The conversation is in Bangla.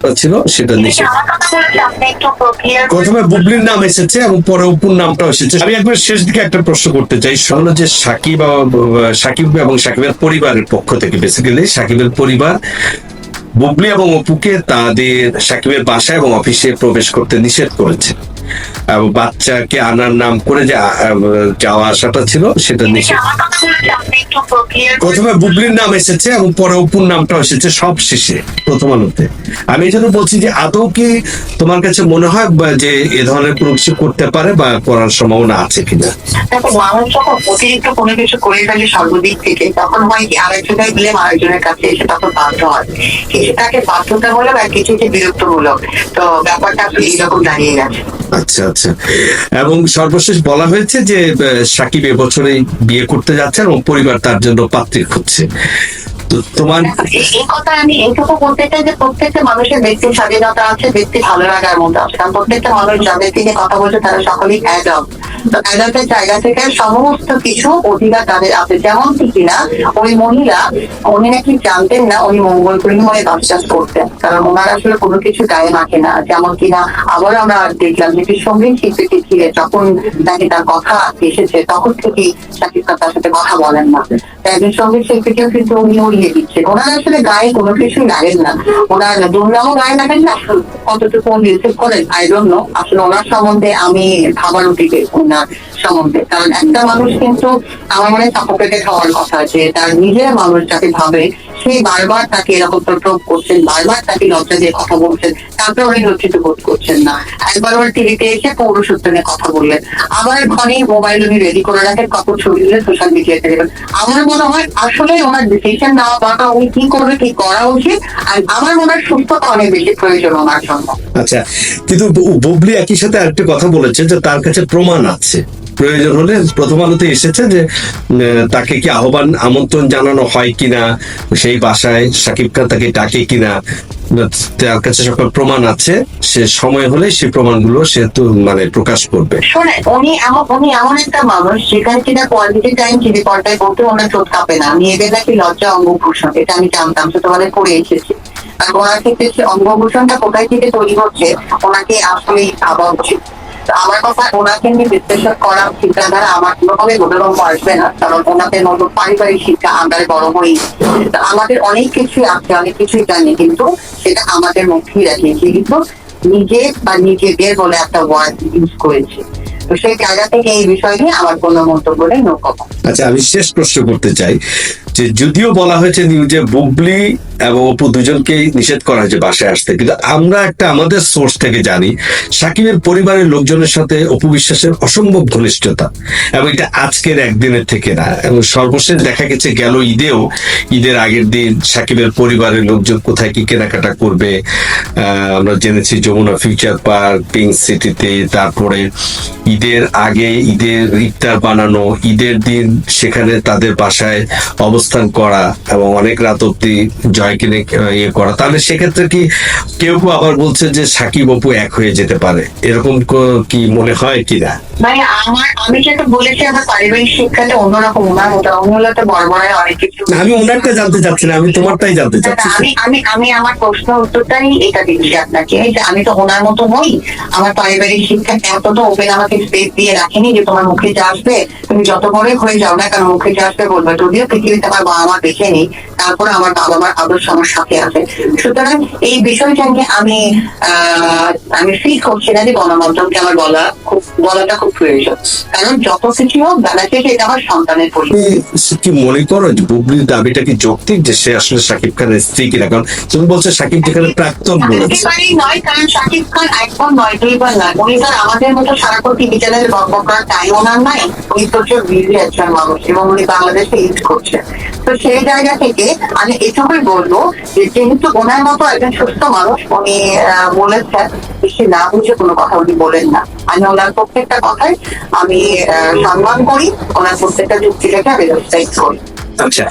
ছিল সেটা ক্লিয়ার প্রথমে বুবলির নাম এসেছে এবং পরে উপর নামটাও এসেছে। আমি একবার শেষ দিকে একটা প্রশ্ন করতে চাই। হলো যে সাকিব সাকিব এবং সাকিবের পরিবারের পক্ষ থেকে বেসিক্যালি সাকিবের পরিবার বুবলি এবং অপুকে তাদের সাকিবের বাসা এবং অফিসে প্রবেশ করতে নিষেধ করেছে। বাচ্চাকে আনার নাম করে যে যাওয়া আসাটা ছিল সেটা নিষেধ ক্লিয়ার প্রথমে বুবলির নাম এসেছে এবং পরে অপুর নামটাও এসেছে সব শেষে প্রথম আলোতে। আমি এই জন্য বলছি যে আদৌ কি তোমার কাছে মনে হয় যে এ ধরনের কোনো কিছু করতে পারে বা করার সম্ভাবনা আছে কিনা? দেখো মানুষ যখন অতিরিক্ত কোনো কিছু করে ফেলে সর্বদিক থেকে তখন হয় কি আরেকজনের আরেকজনের কাছে এসে তখন বাধ্য হয়। কিছুটাকে বাধ্যতামূলক আর কিছু বিরক্তমূলক। তো ব্যাপারটা এইরকম দাঁড়িয়ে গেছে। আচ্ছা আচ্ছা। এবং সর্বশেষ বলা হয়েছে যে সাকিব এবছরে বিয়ে করতে যাচ্ছে এবং পরিবার তার জন্য পাত্রী খুঁজছে। তোমার এই- কথা আমি এইটুকু বলতে চাই যে প্রত্যেকটা মানুষের ব্যক্তির স্বাধীনতা আছে, ব্যক্তি ভালো লাগার মতো আছে। কারণ প্রত্যেকটা মানুষ যাদের থেকে কথা বলছে, তারা সকলেই অ্যাডাল্ট তো জায়গা থেকে সমস্ত কিছু অধিকার তাদের আছে। যেমন কি কিনা, ওই মহিলা, উনি নাকি জানতেন না উনি মঙ্গল গ্রহে বাস করতেন। কারণ ওনার আসলে কোনো কিছু গায়ে মাখে না। যেমন কিনা আবার আমরা দেখলাম যে সংগীত শিল্পীকে ঘিরে যখন নাকি তার কথা এসেছে, তখন থেকে শাকিব খান তার সাথে কথা বলেন না। একজন সংগীত শিল্পীকেও কিন্তু উনি উড়িয়ে দিচ্ছে ওনার আসলে গায়ে কোনো কিছুই লাগেন না। ওনার দুর্নামও গায়ে লাগেন না। কতটুকু রিসিভ করেন আই ডোন্ট নো আসলে ওনার সম্বন্ধে আমি খাবার উঠিকে ওনার সম্বন্ধে। কারণ একটা মানুষ কিন্তু আমার মনে সাপোকেটেড হওয়ার কথা যে তার নিজের মানুষ যাকে ভাবে, সে বারবার তাকে এরকম প্রোভ করছেন, বারবার তাকে লজ্জা দিয়ে কথা বলছেন, তারপরে উনি লজ্জিত বোধ করছেন না। একবার ওর টিভিতে এসে পৌরসূত্র নিয়ে কথা বললেন। আবার ঘরে মোবাইল উনি রেডি করে রাখেন, কাপড় ছবি দিলে সোশ্যাল মিডিয়াতে দেবেন। আমার মনে হয় আসলে ওনার ডিসিশন নেওয়া দরকার উনি কি করবে, কি করা উচিত, আর আমার মনে হয় সুস্থতা অনেক বেশি প্রয়োজন ওনার জন্য। আচ্ছা কিন্তু বুবলি একই সাথে আরেকটা কথা বলেছে যে তার কাছে প্রমাণ আছে প্রয়োজন হলে প্রথম আলোতে এসেছে যে তাকে কি আহ্বান, আমন্ত্রণ জানানো হয় কিনা, সেই বাসায় সাকিব খান তাকে ডাকে কিনা, তার কাছে সকল প্রমাণ আছে, সে সময় হলে সেই প্রমাণগুলো সে তো মানে প্রকাশ করবে। উনি এমন উনি এমন একটা মানুষ যেখানে কিনা কোয়ালিটি টাইম টিভি পর্দায় বলতে ওনার চোখ কাঁপে না। গেলে নাকি লজ্জা অঙ্গভূষণ, এটা আমি জানতাম ছোটবেলায় পড়ে এসেছি। আর ওনার ক্ষেত্রে সে অঙ্গভূষণটা কোথায় থেকে তৈরি হচ্ছে, ওনাকে আসলেই ভাবা উচিত। আমার কথা ওনাকে নিয়ে বিশ্লেষণ করা চিন্তাধারা আমার কোনোভাবে বোধগম্য আসবে না, কারণ ওনাদের মতো পারিবারিক শিক্ষা আমরা বড় হই। আমাদের অনেক কিছুই আছে, অনেক কিছুই জানি, কিন্তু সেটা আমাদের মধ্যেই রাখিয়েছি কিন্তু নিজে বা নিজেদের বলে একটা ওয়ার্ড ইউজ করেছে। তো সেই জায়গা থেকে এই বিষয় নিয়ে আমার কোনো মন্তব্য নেই, নো আচ্ছা আমি শেষ প্রশ্ন করতে চাই। যে যদিও বলা হয়েছে নিউজে বুবলি এবং অপু দুজনকেই নিষেধ করা হয়েছে বাসায় আসতে। কিন্তু আমরা একটা আমাদের সোর্স থেকে জানি, সাকিবের পরিবারের লোকজনের সাথে অপু বিশ্বাসের অসম্ভব ঘনিষ্ঠতা। এবং এটা আজকের একদিনের থেকে না। এবং সর্বশেষ দেখা গেছে, গেল ঈদেও। ঈদের আগের দিন সাকিবের পরিবারের লোকজন কোথায় কি কেনাকাটা করবে আমরা জেনেছি যমুনা ফিউচার পার্ক পিঙ্ক সিটিতে তারপরে ঈদের আগে ঈদের ইফতার বানানো ঈদের দিন সেখানে তাদের বাসায় অবস্থান করা এবং অনেক রাত অব্দি জয়কিনে ইয়ে করা। তাহলে সেক্ষেত্রে কি কেউ কেউ আবার বলছে যে সাকিব অপু এক হয়ে যেতে পারে? এরকম কি মনে হয় কিনা মানে আমার আমি যেটা বলেছি আমার পারিবারিক শিক্ষাটা অন্যরকম ওনার মতো অন্যলতা বড়বড়ায় অনেক কিছু। না, আমি ওনারটা জানতে চাচ্ছি না আমি তোমারটাই জানতে চাচ্ছি। আমি আমি আমি আমার প্রশ্ন উত্তরটাই এটা দিচ্ছি আপনাকে। আমি তো ওনার মতো নই, আমার পারিবারিক শিক্ষা এত তো ওপেন আমাকে স্পেস দিয়ে রাখেনি যে তোমার মুখে যা আসবে, তুমি যত বড় হয়ে যাও না কারণ মুখে যা আসবে বলবে। যদিও পৃথিবীতে আমার বাবা মা দেখেনি তারপরে আমার বাবা মার আদর্শ আমার সাথে আছে। সুতরাং এই বিষয়টা নিয়ে আমি আমি ফিল করছি না যে গণমাধ্যমকে আমার বলা খুব, বলাটা খুব প্রয়োজন। কারণ যত কিছু হোক বেলা শেষে এটা আমার সন্তানের তুমি কি মনে করো বুবলির দাবিটা কি যৌক্তিক যে সে আসলে সাকিব খানের স্ত্রী কিনা? কারণ তুমি বলছো সাকিব যেখানে প্রাক্তন একেবারেই নয়, কারণ শাকিব খান একবার নয় দুইবার নয়। উনি তো আর আমাদের মতো সারাক্ষণ টিভি চ্যানেলে বক বক করার টাইম ওনার নাই, উনি প্রচুর বিজি একজন মানুষ এবং উনি বাংলাদেশে ইউজ করছেন। তো সেই জায়গা থেকে আমি এটুকুই বলব যে যেহেতু ওনার মতো একজন সুস্থ মানুষ উনি বলেছেন সে না বুঝে কোনো কথা উনি বলেন না। আমি ওনার প্রত্যেকটা কথাই আমি সম্মান করি, ওনার প্রত্যেকটা যুক্তি রেখে আমি রেসপেক্ট করি। আচ্ছা।